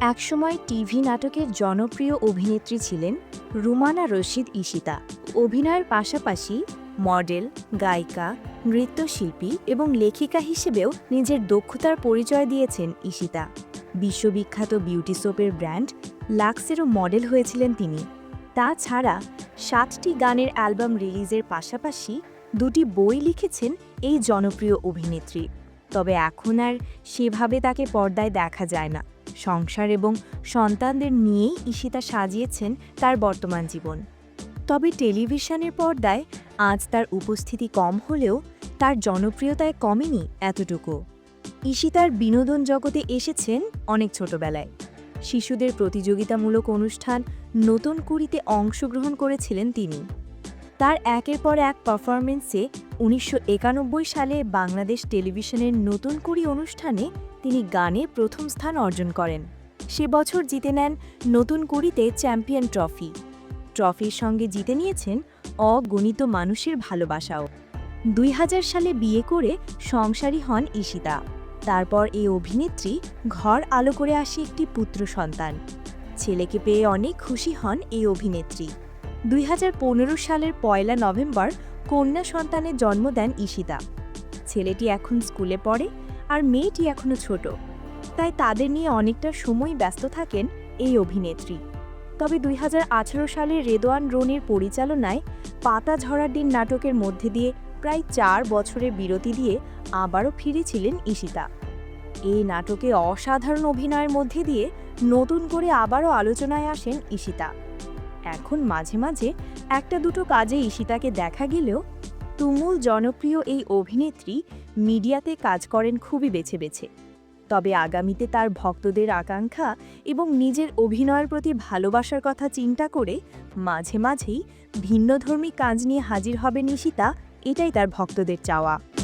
একসময় টিভি নাটকের জনপ্রিয় অভিনেত্রী ছিলেন রুমানা রশিদ ঈশিতা। অভিনয়ের পাশাপাশি মডেল, গায়িকা, নৃত্যশিল্পী এবং লেখিকা হিসেবেও নিজের দক্ষতার পরিচয় দিয়েছেন ঈশিতা। বিশ্ববিখ্যাত বিউটি সোপের ব্র্যান্ড লাক্সেরও মডেল হয়েছিলেন তিনি। তাছাড়া সাতটি গানের অ্যালবাম রিলিজের পাশাপাশি দুটি বই লিখেছেন এই জনপ্রিয় অভিনেত্রী। তবে এখন আর সেভাবে তাকে পর্দায় দেখা যায় না। সংসার এবং সন্তানদের নিয়েই ঈশিতা সাজিয়েছেন তার বর্তমান জীবন। তবে টেলিভিশনের পর্দায় আজ তার উপস্থিতি কম হলেও তার জনপ্রিয়তায় কমেনি এতটুকু। ঈশিতার বিনোদন জগতে এসেছেন অনেক ছোটবেলায়। শিশুদের প্রতিযোগিতামূলক অনুষ্ঠান নতুন কুড়িতে অংশগ্রহণ করেছিলেন তিনি। তার একের পর এক পারফরমেন্সে উনিশশো সালে বাংলাদেশ টেলিভিশনের নতুন কুড়ি অনুষ্ঠানে তিনি গানে প্রথম স্থান অর্জন করেন। সে বছর জিতে নেন নতুন কুড়িতে চ্যাম্পিয়ন ট্রফি। ট্রফির সঙ্গে জিতে নিয়েছেন অগণিত মানুষের ভালোবাসাও। দুই হাজার সালে বিয়ে করে সংসারী হন ঈশিতা। তারপর এই অভিনেত্রী ঘর আলো করে আসে একটি পুত্র সন্তান। ছেলেকে পেয়ে অনেক খুশি হন এই অভিনেত্রী। দুই হাজার পনেরো সালের পয়লা নভেম্বর কন্যা সন্তানের জন্ম দেন ঈশিতা। ছেলেটি এখন স্কুলে পড়ে আর মেয়েটি এখনও ছোট। তাই তাদের নিয়ে অনেকটা সময় ব্যস্ত থাকেন এই অভিনেত্রী। তবে দুই হাজার আঠেরো সালে রেদোয়ান রনির পরিচালনায় পাতা ঝরার দিন নাটকের মধ্যে দিয়ে প্রায় চার বছরের বিরতি দিয়ে আবারও ফিরেছিলেন ঈশিতা। এই নাটকে অসাধারণ অভিনয়ের মধ্যে দিয়ে নতুন করে আবারও আলোচনায় আসেন ঈশিতা। এখন মাঝে মাঝে একটা দুটো কাজে ঈশিতাকে দেখা গেলেও তুমুল জনপ্রিয় এই অভিনেত্রী মিডিয়াতে কাজ করেন খুবই বেছে বেছে। তবে আগামীতে তার ভক্তদের আকাঙ্ক্ষা এবং নিজের অভিনয়ের প্রতি ভালোবাসার কথা চিন্তা করে মাঝে মাঝেই ভিন্নধর্মী কাজ নিয়ে হাজির হবে নিশিতা এটাই তার ভক্তদের চাওয়া।